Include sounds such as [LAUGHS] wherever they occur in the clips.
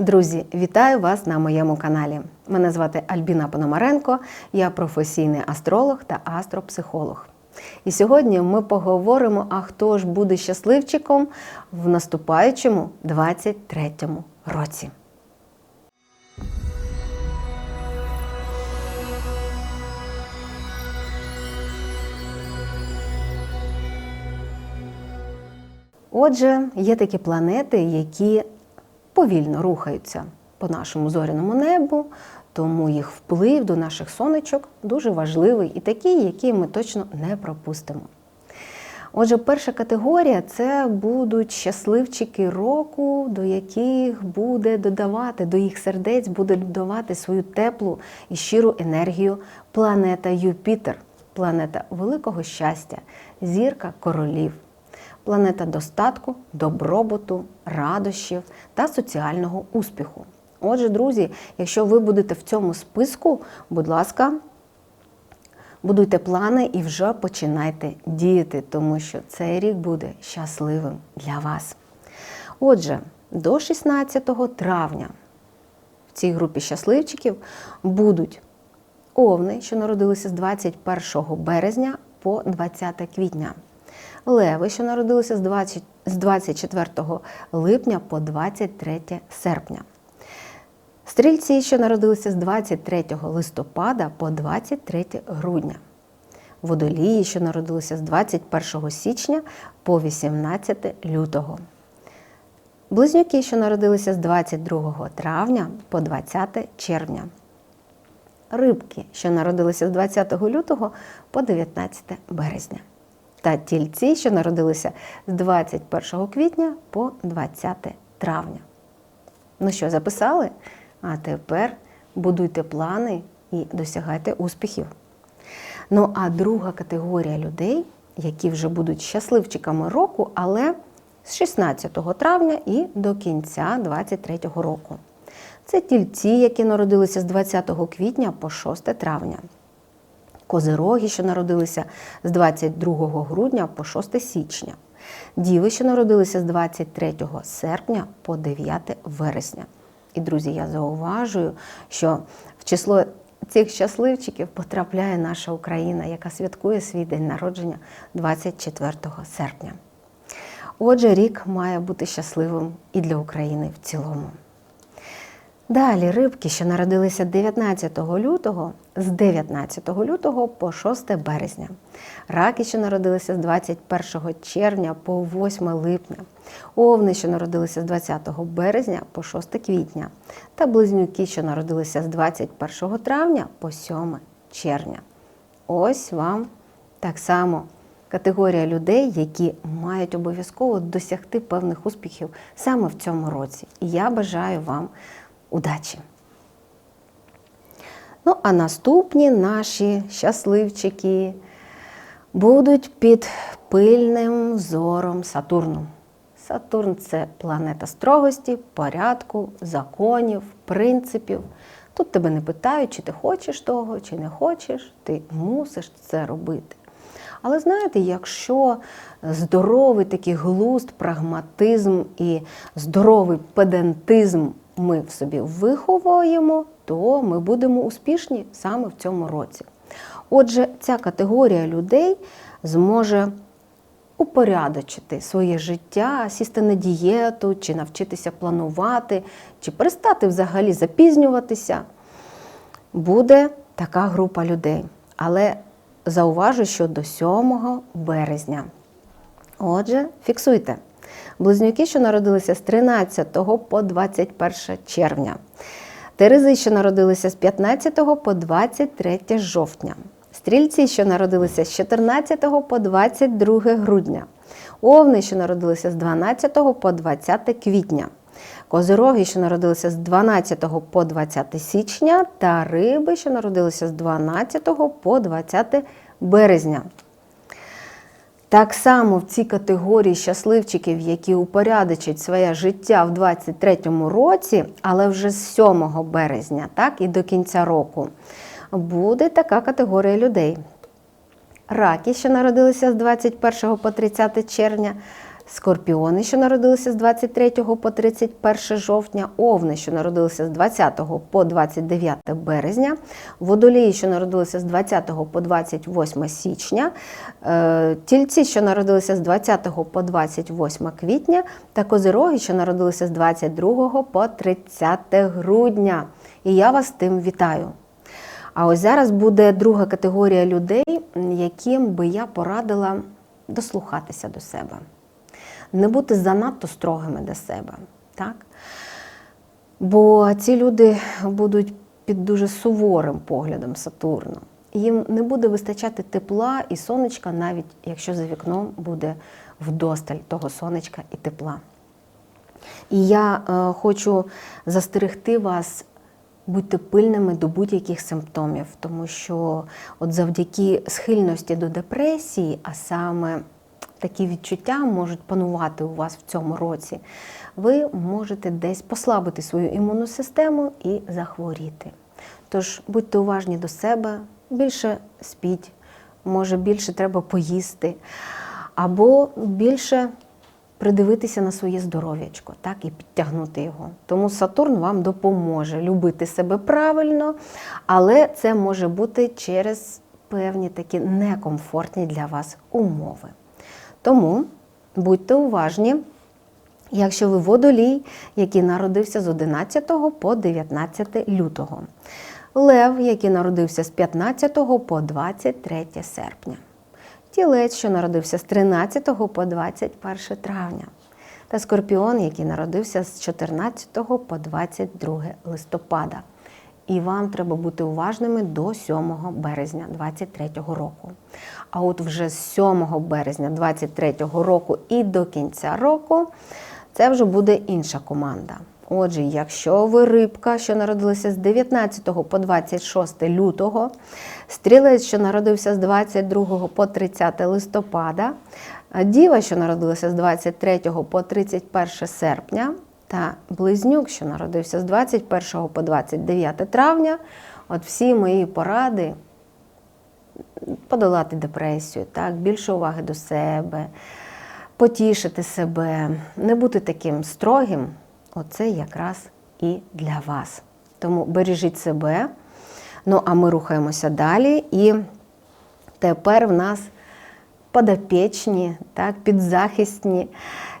Друзі, вітаю вас на моєму каналі. Мене звати Альбіна Пономаренко, я професійний астролог та астропсихолог. І сьогодні ми поговоримо, а хто ж буде щасливчиком в наступаючому 23-му році. Отже, є такі планети, які повільно рухаються по нашому зоряному небу, тому їх вплив до наших сонечок дуже важливий і такий, який ми точно не пропустимо. Отже, перша категорія це будуть щасливчики року, до яких буде додавати, до їх сердець буде додавати свою теплу і щиру енергію планета Юпітер, планета великого щастя, зірка королів планета достатку, добробуту, радощів та соціального успіху. Отже, друзі, якщо ви будете в цьому списку, будь ласка, будуйте плани і вже починайте діяти, тому що цей рік буде щасливим для вас. Отже, до 16 травня в цій групі щасливчиків будуть овни, що народилися з 21 березня по 20 квітня. Леви, що народилися з 20, з 24 липня по 23 серпня. Стрільці, що народилися з 23 листопада по 23 грудня. Водолії, що народилися з 21 січня по 18 лютого. Близнюки, що народилися з 22 травня по 20 червня. Рибки, що народилися з 20 лютого по 19 березня та тільці, що народилися з 21 квітня по 20 травня. Ну що, записали? А тепер будуйте плани і досягайте успіхів. Ну, а друга категорія людей, які вже будуть щасливчиками року, але з 16 травня і до кінця 2023 року. Це тільці, які народилися з 20 квітня по 6 травня козироги, що народилися з 22 грудня по 6 січня, діви, що народилися з 23 серпня по 9 вересня. І, друзі, я зауважую, що в число цих щасливчиків потрапляє наша Україна, яка святкує свій день народження 24 серпня. Отже, рік має бути щасливим і для України в цілому. Далі рибки, що народилися 19 лютого, з 19 лютого по 6 березня. Раки, що народилися з 21 червня по 8 липня. Овни, що народилися з 20 березня по 6 квітня. Та близнюки, що народилися з 21 травня по 7 червня. Ось вам так само категорія людей, які мають обов'язково досягти певних успіхів саме в цьому році. І я бажаю вам удачі! Ну, а наступні наші щасливчики будуть під пильним взором Сатурну. Сатурн це планета строгості, порядку, законів, принципів. Тут тебе не питають, чи ти хочеш того, чи не хочеш, ти мусиш це робити. Але знаєте, якщо здоровий такий глузд, прагматизм і здоровий педантизм ми в собі виховуємо, то ми будемо успішні саме в цьому році. Отже, ця категорія людей зможе упорядочити своє життя, сісти на дієту, чи навчитися планувати, чи перестати взагалі запізнюватися. Буде така група людей. Але зауважу, що до 7 березня. Отже, фіксуйте. Близнюки, що народилися з 13 по 21 червня. Терези, що народилися з 15 по 23 жовтня. Стрільці, що народилися з 14 по 22 грудня. Овни, що народилися з 12 по 20 квітня. Козироги, що народилися з 12 по 20 січня, та риби, що народилися з 12 по 20 березня. Так само в цій категорії щасливчиків, які упорядочать своє життя в 23-му році, але вже з 7 березня, так, і до кінця року, буде така категорія людей. Раки, що народилися з 21 по 30 червня, Скорпіони, що народилися з 23 по 31 жовтня, овни, що народилися з 20 по 29 березня, водолії, що народилися з 20 по 28 січня, е, тільці, що народилися з 20 по 28 квітня, та козироги, що народилися з 22 по 30 грудня. І я вас тим вітаю. А ось зараз буде друга категорія людей, яким би я порадила дослухатися до себе, не бути занадто строгими до себе. Так? Бо ці люди будуть під дуже суворим поглядом Сатурна. Їм не буде вистачати тепла і сонечка, навіть якщо за вікном буде вдосталь того сонечка і тепла. І я е, хочу застерегти вас Будьте пильними до будь-яких симптомів, тому що от завдяки схильності до депресії, а саме такі відчуття можуть панувати у вас в цьому році, ви можете десь послабити свою імунну систему і захворіти. Тож будьте уважні до себе, більше спіть, може більше треба поїсти, або більше придивитися на своє здоров'ячко, так, і підтягнути його. Тому Сатурн вам допоможе любити себе правильно, але це може бути через певні такі некомфортні для вас умови. Тому будьте уважні. Якщо ви водолій, який народився з 11 по 19 лютого, Лев, який народився з 15 по 23 серпня тілець, що народився з 13 по 21 травня, та скорпіон, який народився з 14 по 22 листопада. І вам треба бути уважними до 7 березня 2023 року. А от вже з 7 березня 2023 року і до кінця року це вже буде інша команда. Отже, якщо ви рибка, що народилася з 19 по 26 лютого, стрілець, що народився з 22 по 30 листопада, діва, що народилася з 23 по 31 серпня, та близнюк, що народився з 21 по 29 травня, от всі мої поради подолати депресію, так, більше уваги до себе, потішити себе, не бути таким строгим оце якраз і для вас. Тому бережіть себе. Ну, а ми рухаємося далі. І тепер в нас подопечні, так, підзахисні,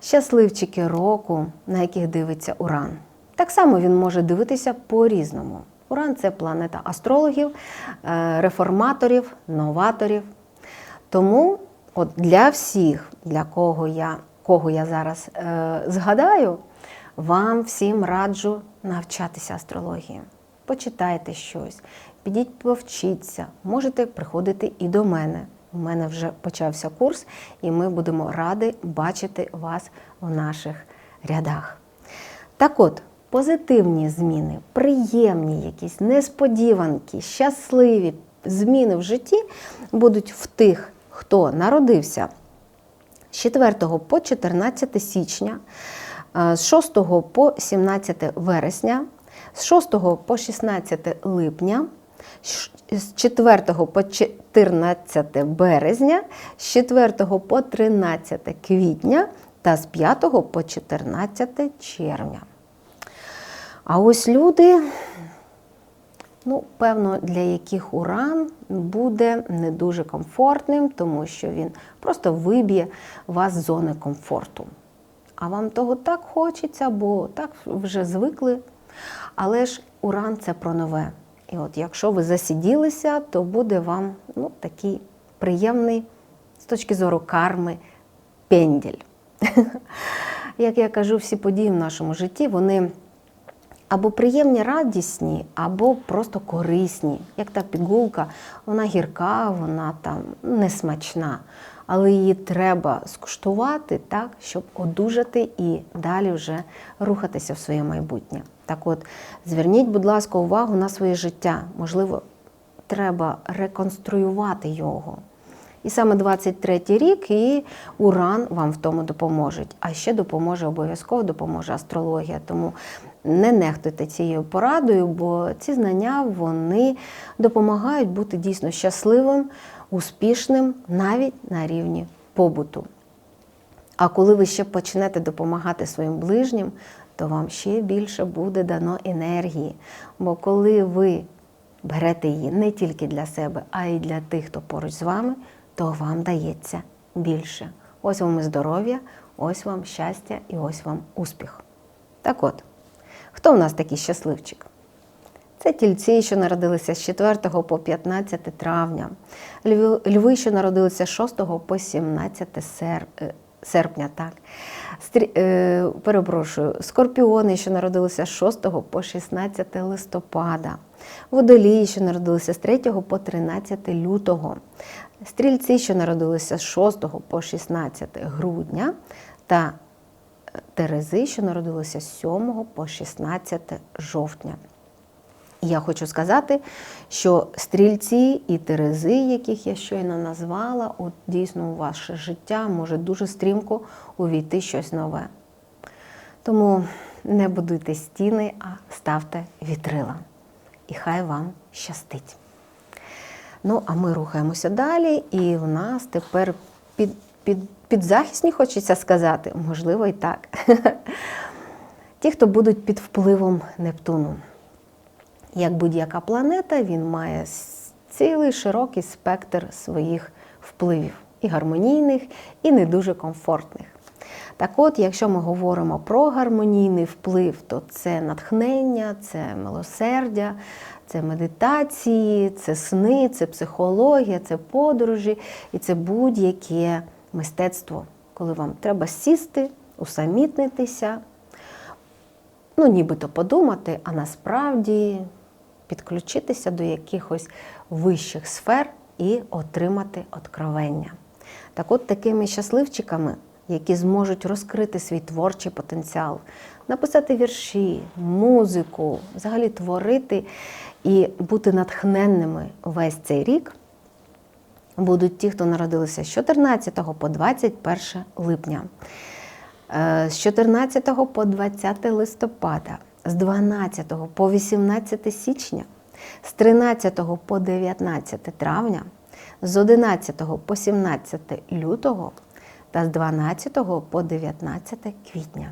щасливчики року, на яких дивиться Уран. Так само він може дивитися по-різному. Уран це планета астрологів, е, реформаторів, новаторів. Тому от для всіх, для кого я кого я зараз е, згадаю, вам всім раджу навчатися астрології. Почитайте щось, підіть повчіться, можете приходити і до мене. У мене вже почався курс, і ми будемо раді бачити вас в наших рядах. Так от, позитивні зміни, приємні, якісь несподіванки, щасливі зміни в житті будуть в тих, хто народився з 4 по 14 січня з 6 по 17 вересня, з 6 по 16 липня, з 4 по 14 березня, з 4 по 13 квітня та з 5 по 14 червня. А ось люди, ну, певно, для яких уран буде не дуже комфортним, тому що він просто виб'є вас з зони комфорту а вам того так хочеться, бо так вже звикли. Але ж уран це про нове. І от якщо ви засиділися, то буде вам ну, такий приємний з точки зору карми пенділь. [LAUGHS] Як я кажу, всі події в нашому житті, вони або приємні, радісні, або просто корисні. Як та пігулка, вона гірка, вона там несмачна але її треба скуштувати так, щоб одужати і далі вже рухатися в своє майбутнє. Так от, зверніть, будь ласка, увагу на своє життя. Можливо, треба реконструювати його. І саме 23-й рік і Уран вам в тому допоможе. А ще допоможе обов'язково допоможе астрологія. Тому не нехтуйте цією порадою, бо ці знання вони допомагають бути дійсно щасливим, успішним навіть на рівні побуту. А коли ви ще почнете допомагати своїм ближнім, то вам ще більше буде дано енергії. Бо коли ви берете її не тільки для себе, а й для тих, хто поруч з вами, то вам дається більше. Ось вам і здоров'я, ось вам щастя і ось вам успіх. Так от, хто в нас такий щасливчик? Це тільці, що народилися з 4 по 15 травня, льви, що народилися з 6 по 17 сер, е, серпня. Так. Стрі, е, перепрошую, скорпіони, що народилися з 6 по 16 листопада, водолії, що народилися з 3 по 13 лютого, стрільці, що народилися з 6 по 16 грудня, та Терези, що народилися з 7 по 16 жовтня. І Я хочу сказати, що стрільці і терези, яких я щойно назвала, от дійсно у ваше життя може дуже стрімко увійти щось нове. Тому не будуйте стіни, а ставте вітрила. І хай вам щастить. Ну, а ми рухаємося далі, і в нас тепер під, під, підзахисні, хочеться сказати, можливо, і так. [LAUGHS] Ті, хто будуть під впливом Нептуну. Як будь-яка планета, він має цілий широкий спектр своїх впливів, і гармонійних, і не дуже комфортних. Так от, якщо ми говоримо про гармонійний вплив, то це натхнення, це милосердя, це медитації, це сни, це психологія, це подорожі і це будь-яке мистецтво, коли вам треба сісти, усамітнитися, ну, нібито подумати, а насправді підключитися до якихось вищих сфер і отримати откровення. Так от такими щасливчиками, які зможуть розкрити свій творчий потенціал, написати вірші, музику, взагалі творити і бути натхненними весь цей рік, будуть ті, хто народилися з 14 по 21 липня. З 14 по 20 листопада, з 12 по 18 січня, з 13 по 19 травня, з 11 по 17 лютого та з 12 по 19 квітня.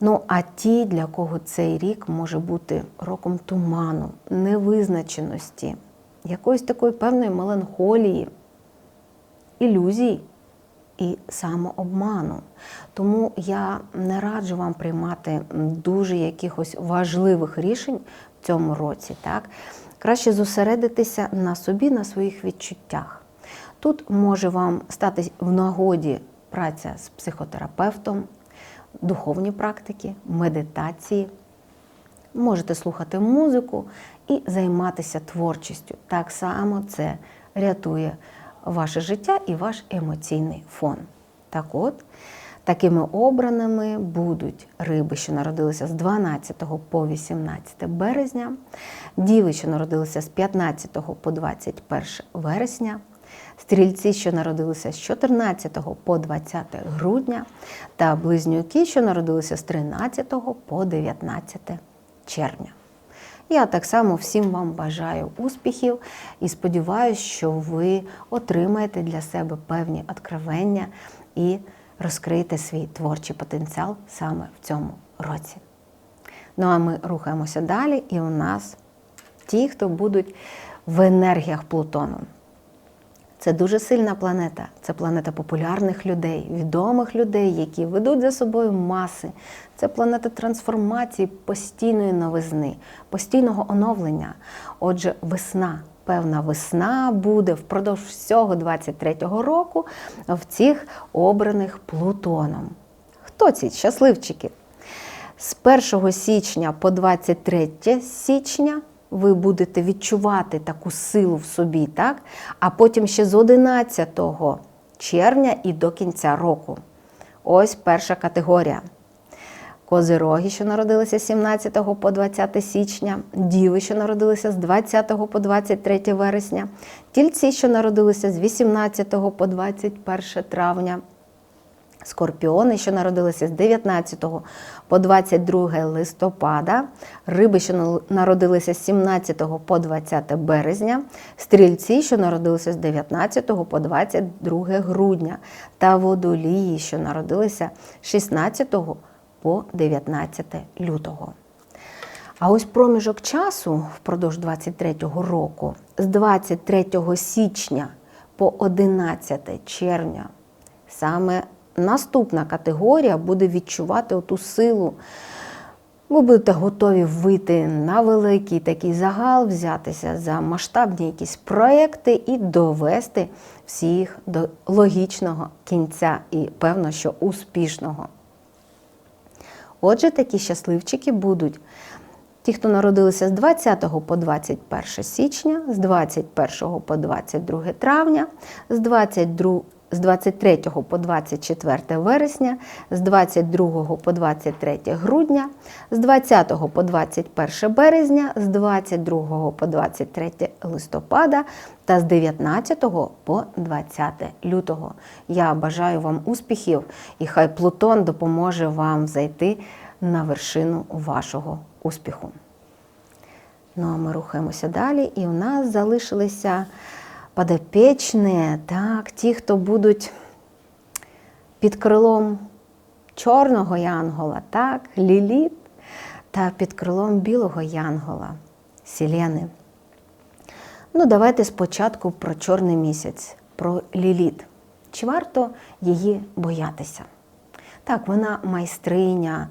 Ну, а ті, для кого цей рік може бути роком туману, невизначеності, якоїсь такої певної меланхолії, ілюзій і самообману. Тому я не раджу вам приймати дуже якихось важливих рішень в цьому році. Так? Краще зосередитися на собі, на своїх відчуттях. Тут може вам стати в нагоді праця з психотерапевтом, духовні практики, медитації. Можете слухати музику і займатися творчістю. Так само це рятує ваше життя і ваш емоційний фон. Так от, такими обраними будуть риби, що народилися з 12 по 18 березня, діви, що народилися з 15 по 21 вересня. Стрільці, що народилися з 14 по 20 грудня, та близнюки, що народилися з 13 по 19 червня. Я так само всім вам бажаю успіхів і сподіваюся, що ви отримаєте для себе певні откровення і розкриєте свій творчий потенціал саме в цьому році. Ну а ми рухаємося далі, і у нас ті, хто будуть в енергіях Плутону. Це дуже сильна планета. Це планета популярних людей, відомих людей, які ведуть за собою маси. Це планета трансформації, постійної новизни, постійного оновлення. Отже, весна, певна весна буде впродовж всього 23-го року в цих обраних Плутоном. Хто ці щасливчики? З 1 січня по 23 січня ви будете відчувати таку силу в собі, так? а потім ще з 11 червня і до кінця року. Ось перша категорія. Козироги, що народилися з 17 по 20 січня, діви, що народилися з 20 по 23 вересня, тільці, що народилися з 18 по 21 травня, Скорпіони, що народилися з 19 по 22 листопада, риби, що народилися з 17 по 20 березня, стрільці, що народилися з 19 по 22 грудня, та водолії, що народилися з 16 по 19 лютого. А ось проміжок часу впродовж 23-го року, з 23 січня по 11 червня, саме наступна категорія буде відчувати оту силу. Ви будете готові вийти на великий такий загал, взятися за масштабні якісь проекти і довести всіх до логічного кінця і, певно, що успішного. Отже, такі щасливчики будуть ті, хто народилися з 20 по 21 січня, з 21 по 22 травня, з 22 з 23 по 24 вересня, з 22 по 23 грудня, з 20 по 21 березня, з 22 по 23 листопада та з 19 по 20 лютого. Я бажаю вам успіхів і хай Плутон допоможе вам зайти на вершину вашого успіху. Ну а ми рухаємося далі, і у нас залишилися подопечні, так, ті, хто будуть під крилом чорного янгола, так, ліліт, та під крилом білого янгола, сілени. Ну, давайте спочатку про чорний місяць, про ліліт. Чи варто її боятися? Так, вона майстриня,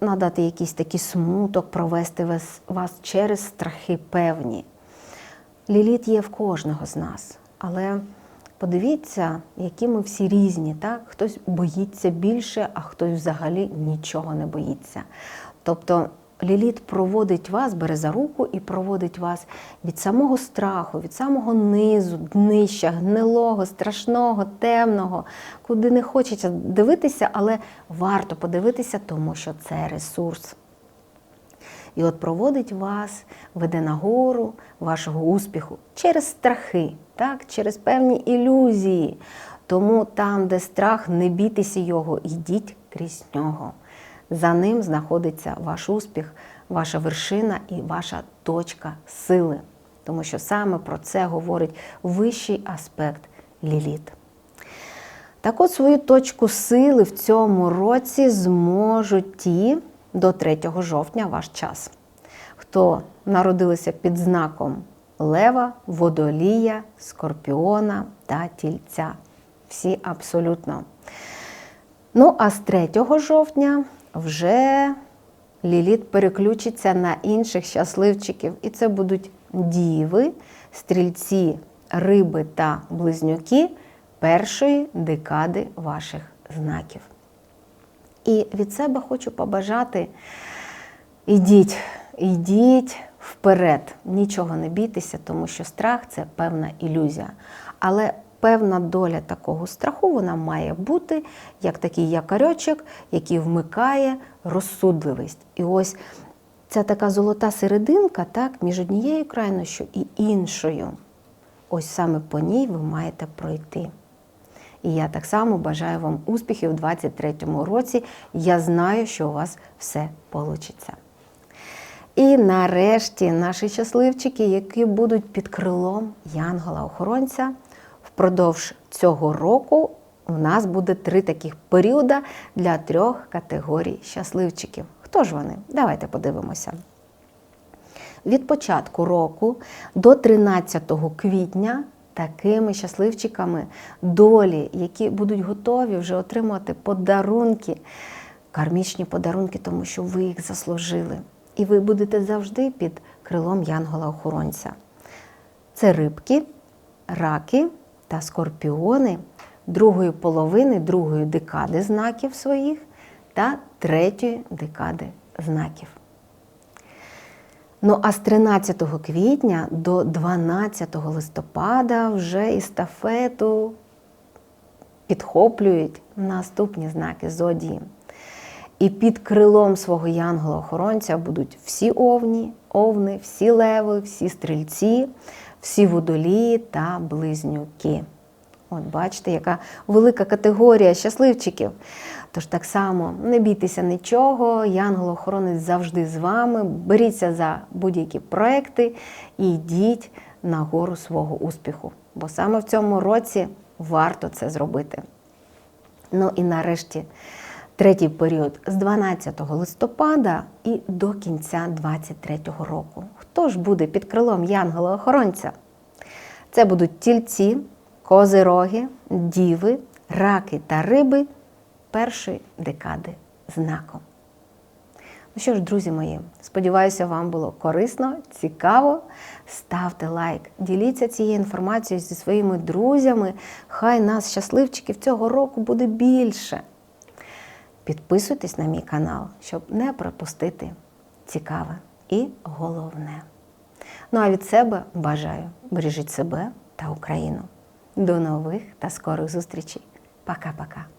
надати якийсь такий смуток, провести вас, вас через страхи певні. Ліліт є в кожного з нас, але подивіться, які ми всі різні. Так? Хтось боїться більше, а хтось взагалі нічого не боїться. Тобто Ліліт проводить вас, бере за руку і проводить вас від самого страху, від самого низу, днища, гнилого, страшного, темного, куди не хочеться дивитися, але варто подивитися, тому що це ресурс. І от проводить вас, веде нагору вашого успіху через страхи, так? через певні ілюзії. Тому там, де страх, не бійтеся його, йдіть крізь нього. За ним знаходиться ваш успіх, ваша вершина і ваша точка сили. Тому що саме про це говорить вищий аспект ліліт. Так от свою точку сили в цьому році зможуть ті до 3 жовтня ваш час. Хто народилися під знаком Лева, Водолія, Скорпіона та Тільця. Всі абсолютно. Ну, а з 3 жовтня вже Ліліт переключиться на інших щасливчиків. І це будуть діви, стрільці, риби та близнюки першої декади ваших знаків. І від себе хочу побажати: ідіть, ідіть вперед, нічого не бійтеся, тому що страх це певна ілюзія. Але певна доля такого страху вона має бути, як такий якорьочок, який вмикає розсудливість. І ось ця така золота серединка так, між однією крайнощою і іншою. Ось саме по ній ви маєте пройти. І я так само бажаю вам успіхів у 2023 році. Я знаю, що у вас все вийде. І нарешті наші щасливчики, які будуть під крилом Янгола-охоронця, впродовж цього року у нас буде три таких періоди для трьох категорій щасливчиків. Хто ж вони? Давайте подивимося. Від початку року до 13 квітня такими щасливчиками долі, які будуть готові вже отримувати подарунки, кармічні подарунки, тому що ви їх заслужили. І ви будете завжди під крилом Янгола-охоронця. Це рибки, раки та скорпіони другої половини другої декади знаків своїх та третьої декади знаків. Ну, а з 13 квітня до 12 листопада вже естафету підхоплюють наступні знаки зодії. І під крилом свого янгола-охоронця будуть всі овні, овни, всі леви, всі стрільці, всі водолії та близнюки. От бачите, яка велика категорія щасливчиків. Тож так само не бійтеся нічого, янгол-охоронець завжди з вами. Беріться за будь-які проекти і йдіть на гору свого успіху. Бо саме в цьому році варто це зробити. Ну і нарешті третій період з 12 листопада і до кінця 23 року. Хто ж буде під крилом Янгола-охоронця? Це будуть тільці, козироги, діви, раки та риби першої декади знаком. Ну що ж, друзі мої, сподіваюся, вам було корисно, цікаво. Ставте лайк, діліться цією інформацією зі своїми друзями. Хай нас, щасливчиків, цього року буде більше. Підписуйтесь на мій канал, щоб не пропустити цікаве і головне. Ну а від себе бажаю бережіть себе та Україну. До нових та скорих зустрічей. Пока-пока.